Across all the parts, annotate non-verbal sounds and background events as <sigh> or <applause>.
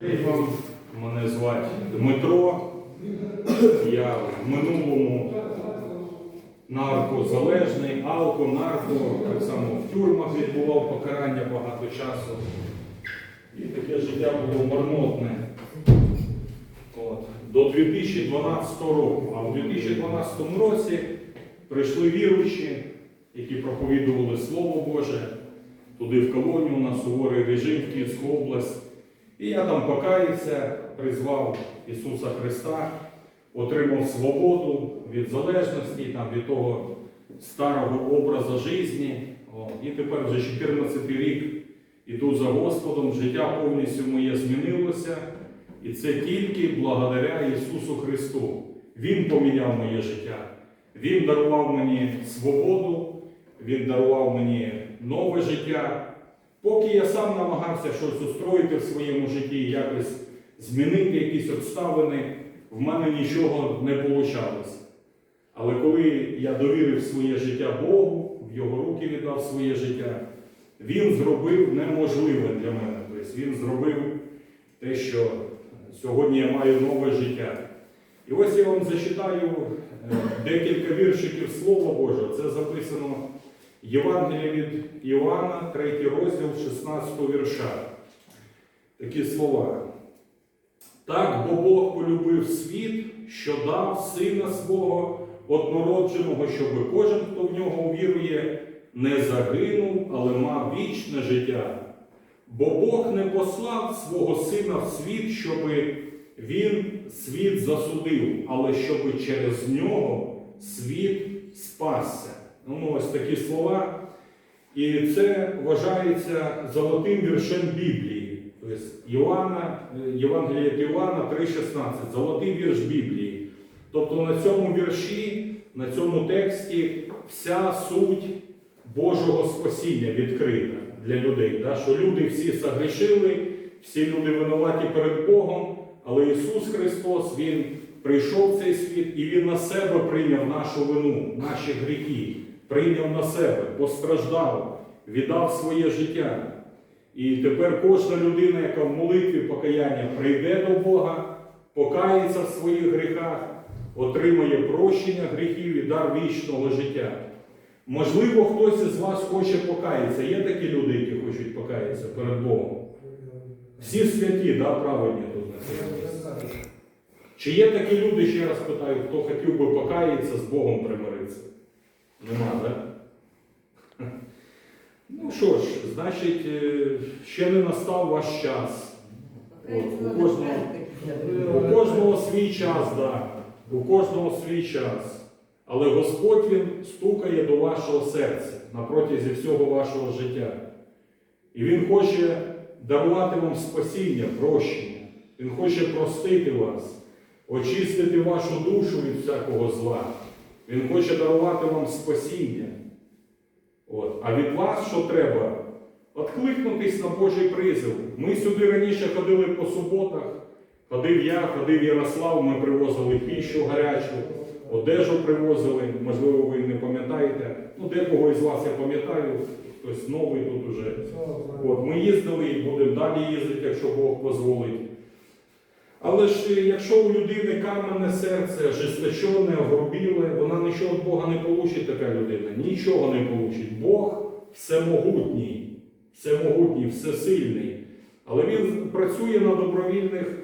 Вам мене звати Дмитро. Я в минулому наркозалежний, алко, нарко, так само в тюрмах відбував покарання багато часу. І таке життя було марнотне. От. До 2012 року. А в 2012 році прийшли віруючі, які проповідували Слово Боже, туди в колонію на суворий режим в Київську область. І я там покаявся, призвав Ісуса Христа, отримав свободу від залежності, там, від того старого образу житті. І тепер вже 14 рік іду за Господом, життя повністю моє змінилося. І це тільки благодаря Ісусу Христу. Він поміняв моє життя. Він дарував мені свободу, Він дарував мені нове життя. Поки я сам намагався щось устроїти в своєму житті, якось змінити якісь обставини, в мене нічого не вийшло. Але коли я довірив своє життя Богу, в його руки віддав своє життя, він зробив неможливе для мене. Тобто він зробив те, що сьогодні я маю нове життя. І ось я вам зачитаю е, декілька віршиків Слова Божого. Це записано Євангелія від Іоанна, 3 розділ 16 вірша. Такі слова. Так, бо Бог полюбив світ, що дав сина свого однородженого, щоб кожен, хто в нього увірує, не загинув, але мав вічне життя. Бо Бог не послав свого сина в світ, щоб він світ засудив, але щоб через нього світ спасся. Ну, ось такі слова. І це вважається золотим віршем Біблії. Тобто Іоанна, е, Євангелія від Іоанна 3,16, золотий вірш Біблії. Тобто на цьому вірші, на цьому тексті вся суть Божого спасіння відкрита для людей. Да? Що люди всі согрішили, всі люди винуваті перед Богом, але Ісус Христос, Він прийшов в цей світ і Він на себе прийняв нашу вину, наші гріхи, прийняв на себе, постраждав, віддав своє життя. І тепер кожна людина, яка в молитві покаяння прийде до Бога, покається в своїх гріхах, отримає прощення гріхів і дар вічного життя. Можливо, хтось із вас хоче покаятися. Є такі люди, які хочуть покаятися перед Богом. Всі святі, да, праведні тут на. Чи є такі люди, ще раз питаю, хто хотів би покаятися, з Богом примиритися? Нема, так? <laughs> Ну що ж, значить, е, ще не настав ваш час. От, у, кожного, у кожного свій час, да. у кожного свій час. Але Господь Він стукає до вашого серця на протязі всього вашого життя. І Він хоче дарувати вам спасіння, прощення. Він хоче простити вас, очистити вашу душу від всякого зла. Він хоче дарувати вам спасіння. От. А від вас що треба? Откликнутись на Божий призив. Ми сюди раніше ходили по суботах, ходив я, ходив Ярослав, ми привозили піщу гарячу, одежу привозили, можливо, ви не пам'ятаєте. Ну, декого із вас я пам'ятаю, хтось новий тут уже. От, ми їздили і будемо далі їздити, якщо Бог дозволить. Але ж якщо у людини каменне серце, ожесточене, огрубіле, вона нічого від Бога не получить, така людина. Нічого не получить. Бог всемогутній, всемогутній, всесильний. Але він працює на добровільних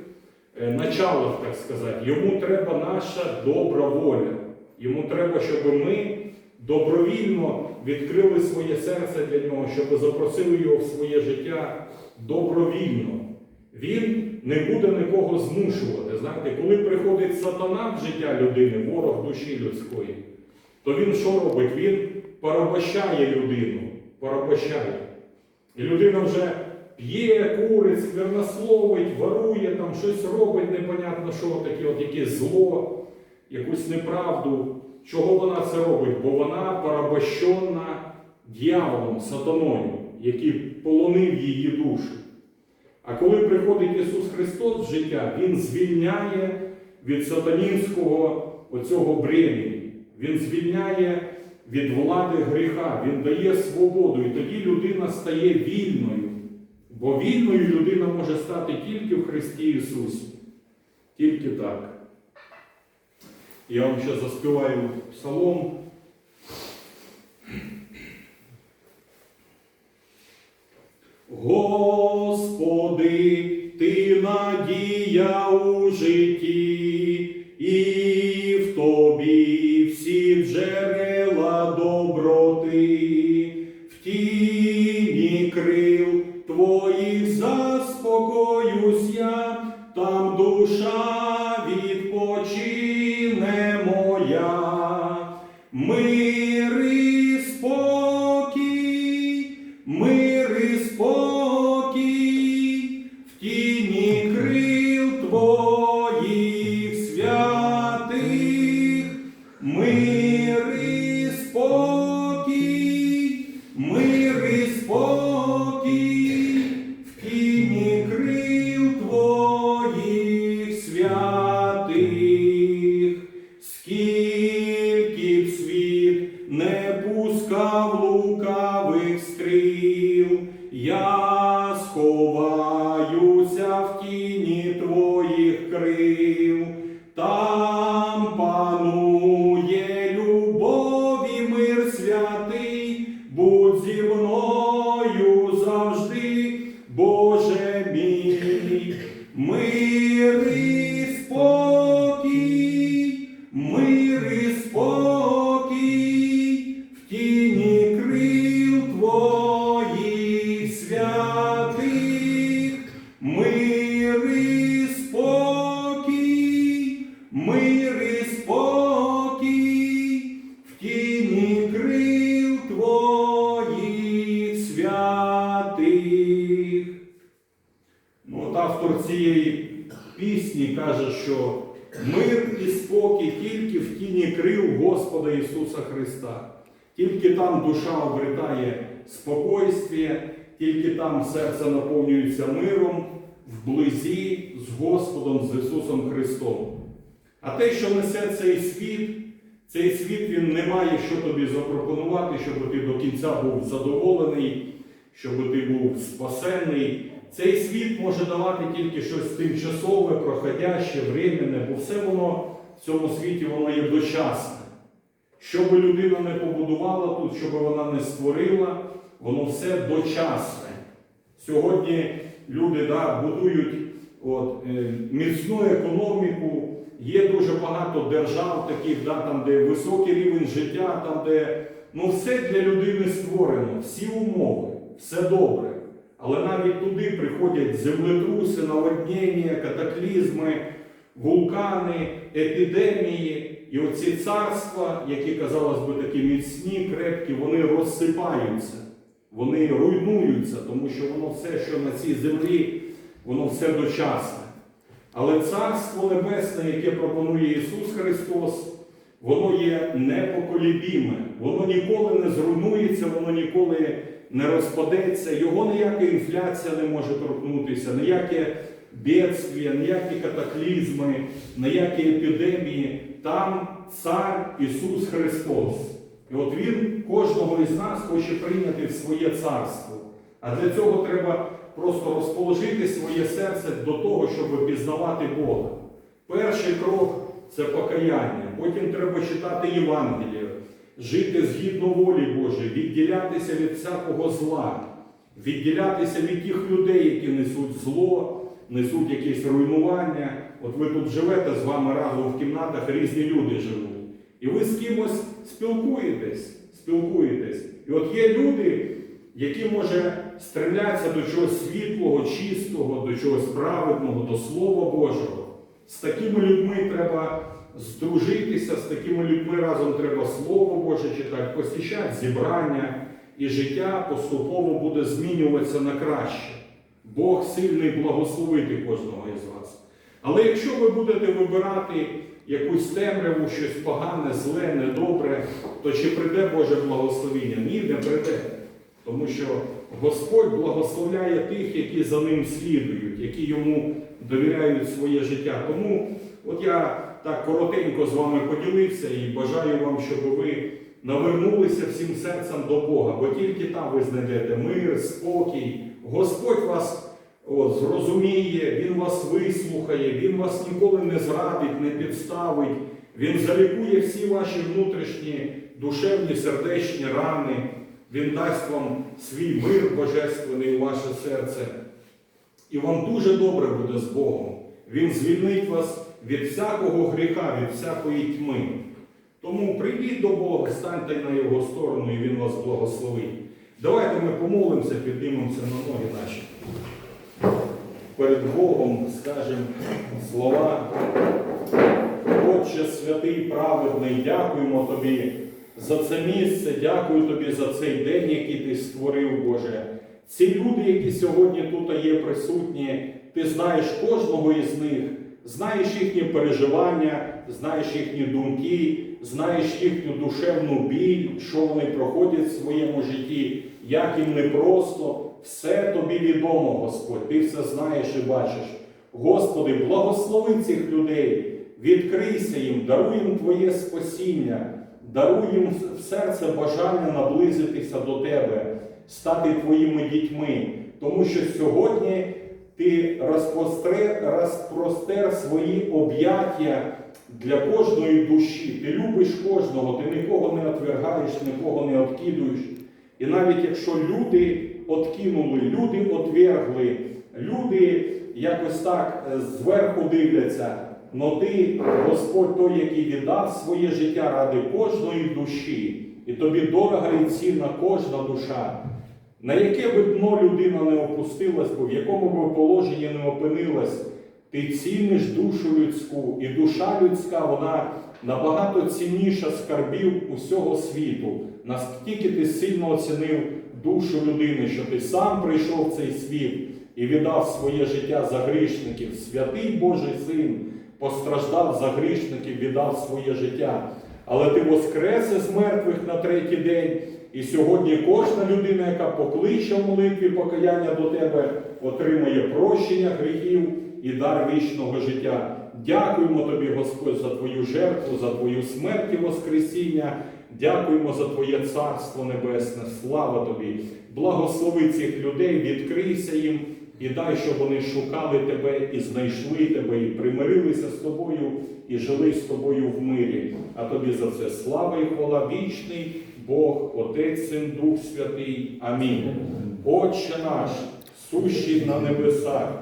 е, началах, так сказати. Йому треба наша добра воля. Йому треба, щоб ми добровільно відкрили своє серце для нього, щоб запросили його в своє життя добровільно. Він не буде нікого змушувати. Знаєте, коли приходить сатана в життя людини, ворог душі людської, то він що робить? Він порабощає людину, порабощає. І людина вже п'є, курить, сквернословить, ворує, там щось робить, непонятно що, таке от якесь зло, якусь неправду. Чого вона це робить? Бо вона порабощена дьяволом, сатаною, який полонив її душу. А коли приходить Ісус Христос в життя, Він звільняє від сатанінського оцього бремені. Він звільняє від влади гріха, Він дає свободу, і тоді людина стає вільною. Бо вільною людина може стати тільки в Христі Ісусі. Тільки так. Я вам ще заспіваю псалом. Господи, Ти надія у житті, і в Тобі всі джерела доброти, в тіні крил Твоїх заспокоюсь я, там душа Твоїх крил, Христа. Тільки там душа обретає спокойствие, тільки там серце наповнюється миром вблизі з Господом, з Ісусом Христом. А те, що несе цей світ, цей світ він не має що тобі запропонувати, щоб ти до кінця був задоволений, щоб ти був спасений. Цей світ може давати тільки щось тимчасове, проходяще, временне, бо все воно в цьому світі воно є дочасне. Що би людина не побудувала тут, що би вона не створила, воно все дочасне. Сьогодні люди да, будують от, е, міцну економіку, є дуже багато держав, таких, да, там, де високий рівень життя, там, де ну, все для людини створено, всі умови, все добре. Але навіть туди приходять землетруси, наводнення, катаклізми, вулкани, епідемії. І оці царства, які, казалось би, такі міцні, крепкі, вони розсипаються, вони руйнуються, тому що воно все, що на цій землі, воно все дочасне. Але Царство Небесне, яке пропонує Ісус Христос, воно є непоколібіме, воно ніколи не зруйнується, воно ніколи не розпадеться, його ніяка інфляція не може торкнутися, ніяке бедствія, ніякі катаклізми, ніякі епідемії. Там цар Ісус Христос. І от Він кожного із нас хоче прийняти в своє царство. А для цього треба просто розположити своє серце до того, щоб пізнавати Бога. Перший крок це покаяння. Потім треба читати Євангеліє, жити згідно волі Божої, відділятися від всякого зла, відділятися від тих людей, які несуть зло, несуть якісь руйнування. От ви тут живете з вами разом в кімнатах, різні люди живуть. І ви з кимось спілкуєтесь, спілкуєтесь. І от є люди, які може стріляться до чогось світлого, чистого, до чогось праведного, до Слова Божого. З такими людьми треба здружитися, з такими людьми разом треба Слово Боже читати, посіщати зібрання, і життя поступово буде змінюватися на краще. Бог сильний благословити кожного із вас. Але якщо ви будете вибирати якусь темряву, щось погане, зле, недобре, то чи прийде Боже благословіння? Ні, не прийде. Тому що Господь благословляє тих, які за ним слідують, які йому довіряють своє життя. Тому от я так коротенько з вами поділився і бажаю вам, щоб ви навернулися всім серцем до Бога, бо тільки там ви знайдете мир, спокій, Господь вас зрозуміє, Він вас вислухає, Він вас ніколи не зрадить, не підставить. Він залікує всі ваші внутрішні душевні сердечні рани. Він дасть вам свій мир божественний у ваше серце. І вам дуже добре буде з Богом. Він звільнить вас від всякого гріха, від всякої тьми. Тому прийдіть до Бога, станьте на Його сторону, і Він вас благословить. Давайте ми помолимося, піднімемося на ноги наші. Перед Богом скажемо слова. Отче святий, праведний, дякуємо Тобі за це місце, дякую Тобі за цей день, який Ти створив, Боже. Ці люди, які сьогодні тут є присутні, ти знаєш кожного із них, знаєш їхні переживання, знаєш їхні думки, знаєш їхню душевну біль, що вони проходять в своєму житті, як їм непросто. Все тобі відомо, Господь, ти все знаєш і бачиш. Господи, благослови цих людей, відкрийся їм, даруй їм Твоє спасіння, даруй їм в серце бажання наблизитися до Тебе, стати Твоїми дітьми, тому що сьогодні Ти розпростер, свої об'яття для кожної душі. Ти любиш кожного, ти нікого не отвергаєш, нікого не откидуєш. І навіть якщо люди откинули, люди отвергли, люди якось так е, зверху дивляться, но ти, Господь, той, який віддав своє життя ради кожної душі, і тобі дорога і цінна кожна душа. На яке би дно людина не опустилась, бо в якому би положенні не опинилась, ти ціниш душу людську, і душа людська, вона набагато цінніша скарбів усього світу. Наскільки ти сильно оцінив душу людини, що ти сам прийшов в цей світ і віддав своє життя за грішників. Святий Божий Син постраждав за грішників, віддав своє життя. Але ти воскрес із мертвих на третій день. І сьогодні кожна людина, яка покличе в молитві покаяння до тебе, отримає прощення гріхів і дар вічного життя. Дякуємо тобі, Господь, за твою жертву, за твою смерть і Воскресіння. Дякуємо за Твоє Царство Небесне. Слава тобі! Благослови цих людей, відкрийся їм і дай, щоб вони шукали тебе і знайшли тебе, і примирилися з тобою, і жили з тобою в мирі. А тобі за це слава і хвала вічний Бог, Отець, Син, Дух Святий. Амінь. Отче наш, сущий на небесах,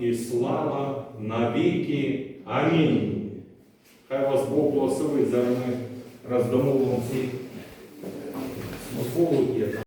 і слава навіки. Амінь. Хай вас Бог благословить. Зараз ми роздамо вам ці смаколики.